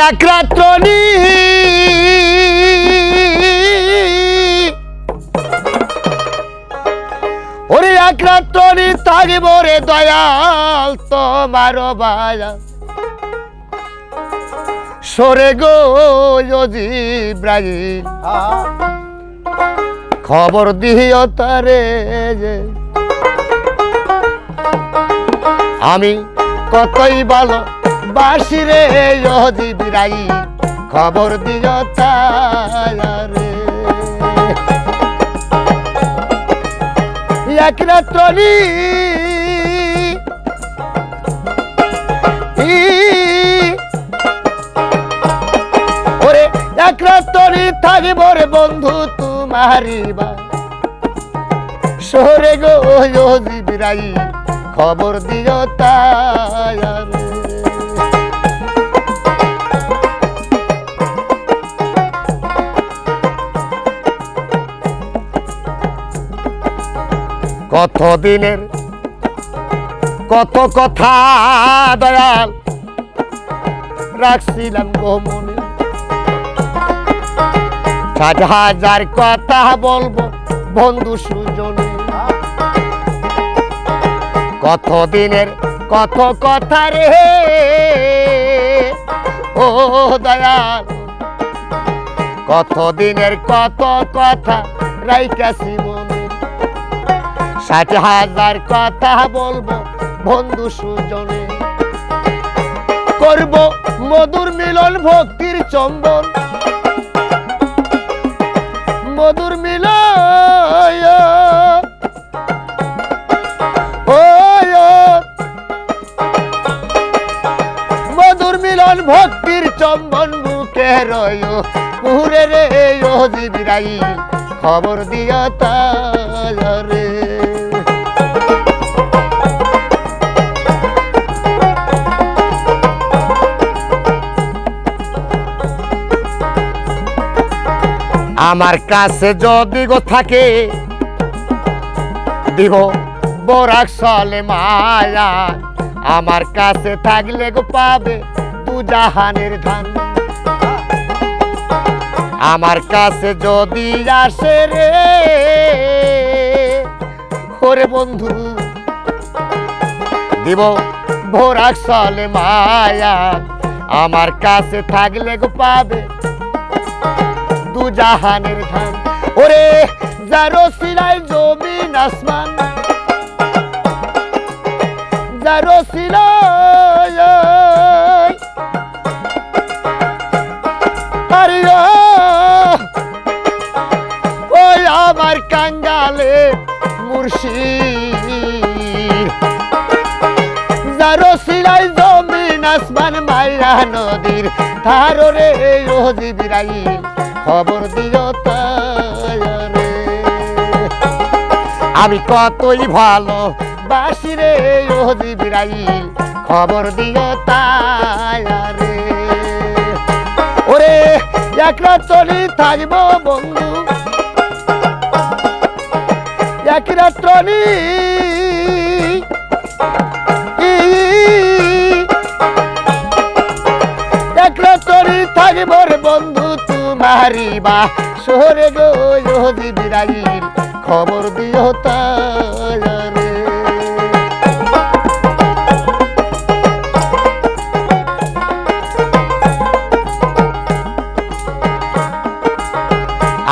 এক রাত্রনি ওরে এক রাত্রনি থাকিব রে দয়াল তোমার বায়া। সরে গো জিব্রাইল খবর দিও তারে যে আমি কতই ভালো বাসি রে জিব্রাইল খবর দিও তারে এক রাত্রনি ওরে, এক রাত্রি থাকিব রে বন্ধু তোমারি বা। শহরে গো জিবিরাই খবর দিও তাই কত দিনের কত কথা দয়াল রাখছিলাম গোমনে সাত হাজার কথা বলব বন্ধু সুজনে। কত দিনের কত কথা রে? ও দয়াল কত দিনের কত কথা রাইকাছি ষাট হাজার কথা বলব, বন্ধু সুজনে। করব মধুর মিলন ভক্তির চন্দন। মধুর মিলন মধুর মিলন ভক্তির চন্দন বুকে রয় পুরে রে, ও জিবিরাই। খবর দিও তারে আমার কাছে যদি গো থাকে দিব বরাক সলে মায়া। আমার কাছে থাকলে গো পাবে তু জাহানের ধান। আমার কাছে যদি আসে রে, ওরে বন্ধু দিব ভোরাক সলে মায়া। আমার কাছে থাকলে গো পাবে জাহানের ধান ওরে যারো সিলাই জমিন আসমান। যারো সিলাই আরে ওই আমার কাঙ্গালে মুর্শিদ। যারো সিলাই জমিন আসমান মাইরা নদীর ধাররে ও জিবিরাইল, খবর দিও আমি কতই ভালো বাসি রে, ও জিবিরাইল, খবর দিও তারে ওরে, এক চলি থাকব বন্ধু। এক রাত্রি তোমারি বা শহরে গো ইহুদি খবর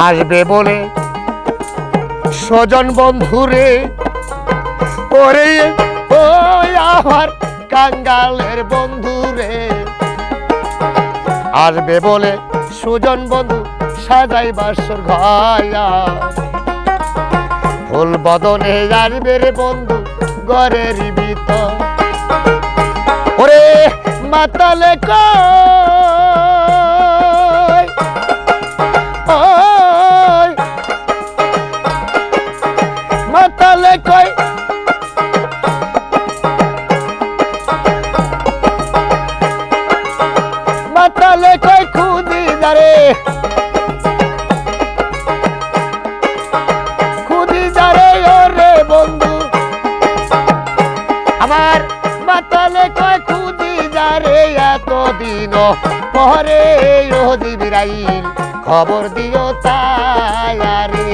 আসবে বলে স্বজন বন্ধুরে ওরে ওই আমার কাঙ্গালের বন্ধুরে। আসবে বলে সুজন বন্ধু, সাজাই বাসর ঘয়া। ফুল বদনে আসবে রে বন্ধু গড়ের ভিতর। ওরে মাতালে কয় ওই খুদি যারে খুদি ওরে বন্ধু। আমার মাতালে কয় খুদি এতদিন। পরে খবর দিও তায়ারে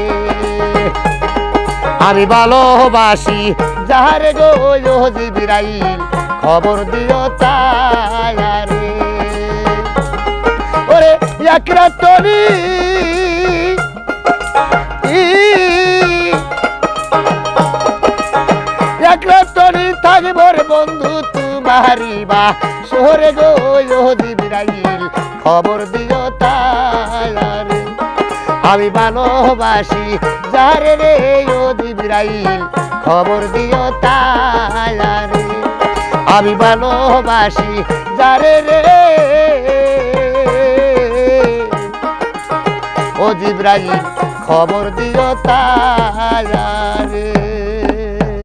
আমি ভালোবাসি যাহারে গো ও জিবরাইল খবর দিও তায়ারে একরা তরি একরা তরি থাকবর বন্ধু তুমারি বা। শহরে গো, ও জিবরাইল, খবর দিও তায়ারে আমি ভালোবাসি, যারে রে, ও জিবরাইল, খবর দিও তায়ারে আমি ভালোবাসি, যারে রে ও জিব্রাইল খবর দিও তায়ারে